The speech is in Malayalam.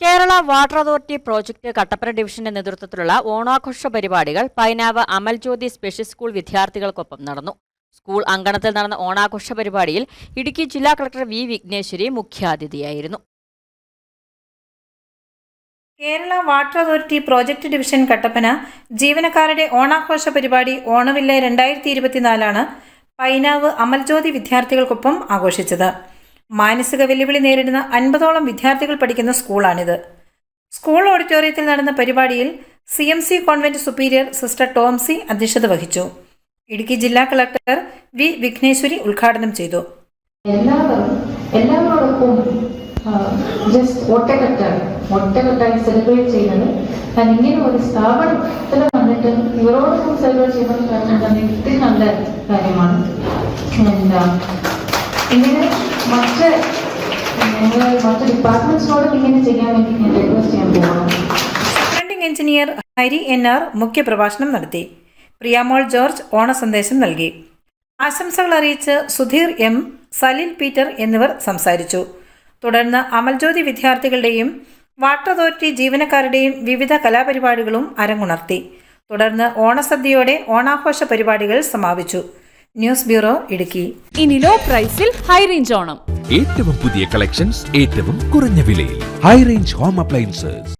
Kerala water authority project Kattappana ഡിവിഷന്റെ നേതൃത്വത്തിലുള്ള ഓണാഘോഷ പരിപാടികൾ പൈനാവ് അമൽജ്യോതി സ്പെഷ്യൽ സ്കൂൾ വിദ്യാർത്ഥികൾക്കൊപ്പം നടന്നു. സ്കൂൾ അങ്കണത്തിൽ നടന്ന ഓണാഘോഷ പരിപാടിയിൽ ഇടുക്കി ജില്ലാ collector V Vigneshwari മുഖ്യാതിഥിയായിരുന്നു. Kerala water authority project division Kattappana ജീവനക്കാരുടെ ഓണാഘോഷ പരിപാടി ഓണവില്ല രണ്ടായിരത്തി ഇരുപത്തിനാലാണ് പൈനാവ് അമൽജ്യോതി വിദ്യാർത്ഥികൾക്കൊപ്പം ആഘോഷിച്ചത്. മാനസിക വെല്ലുവിളി നേരിടുന്ന അൻപതോളം വിദ്യാർത്ഥികൾ പഠിക്കുന്ന സ്കൂളാണിത്. സ്കൂൾ ഓഡിറ്റോറിയത്തിൽ നടന്ന പരിപാടിയിൽ C M C convent superior sister Tomsy അധ്യക്ഷത വഹിച്ചു. ഇടുക്കി ജില്ലാ കളക്ടർ വി വിഘ്നേശ്വരി ഉദ്ഘാടനം ചെയ്തു. എല്ലാവരും എല്ലാവരോടൊപ്പം ജസ്റ്റ് ഒറ്റക്കെട്ടാണ്. ഒറ്റക്കെട്ടായി സെലിബ്രേറ്റ് ചെയ്യുന്നത്. ഞാൻ ഇങ്ങനെ ഒരു സ്ഥാപനത്തിൽ വന്നിട്ട് ഇവരോടൊപ്പം സെലിബ്രേറ്റ് ചെയ്യുന്നത് ഒത്തിരി കാര്യമാണ്. എന്താ ഇങ്ങനെ മറ്റ് മറ്റ് ഡിപ്പാർട്ട്മെന്റ്സിനോടും ഇങ്ങനെ ചെയ്യാൻ വേണ്ടി ഞാൻ റിക്വസ്റ്റ് ചെയ്യാൻ പോകണം എഞ്ചിനീയർ ഹരി എൻ ആർ മുഖ്യപ്രഭാഷണം നടത്തി. പ്രിയാമോൾ ജോർജ് ഓണ സന്ദേശം നൽകി. ആശംസകൾ അറിയിച്ച് സുധീർ എം സലിൽ പീറ്റർ എന്നിവർ സംസാരിച്ചു. തുടർന്ന് അമൽജ്യോതി വിദ്യാർത്ഥികളുടെയും വാട്ടർ അതോറിറ്റി ജീവനക്കാരുടെയും വിവിധ കലാപരിപാടികളും അരങ്ങുണർത്തി. തുടർന്ന് ഓണസദ്യയോടെ ഓണാഘോഷ പരിപാടികൾ സമാപിച്ചു. News bureau Idukki. ഇനി ലോ പ്രൈസിൽ ഹൈ റേഞ്ച് ഓണം. ഏറ്റവും പുതിയ കളക്ഷൻസ് ഏറ്റവും കുറഞ്ഞ വിലയിൽ. High range home appliances.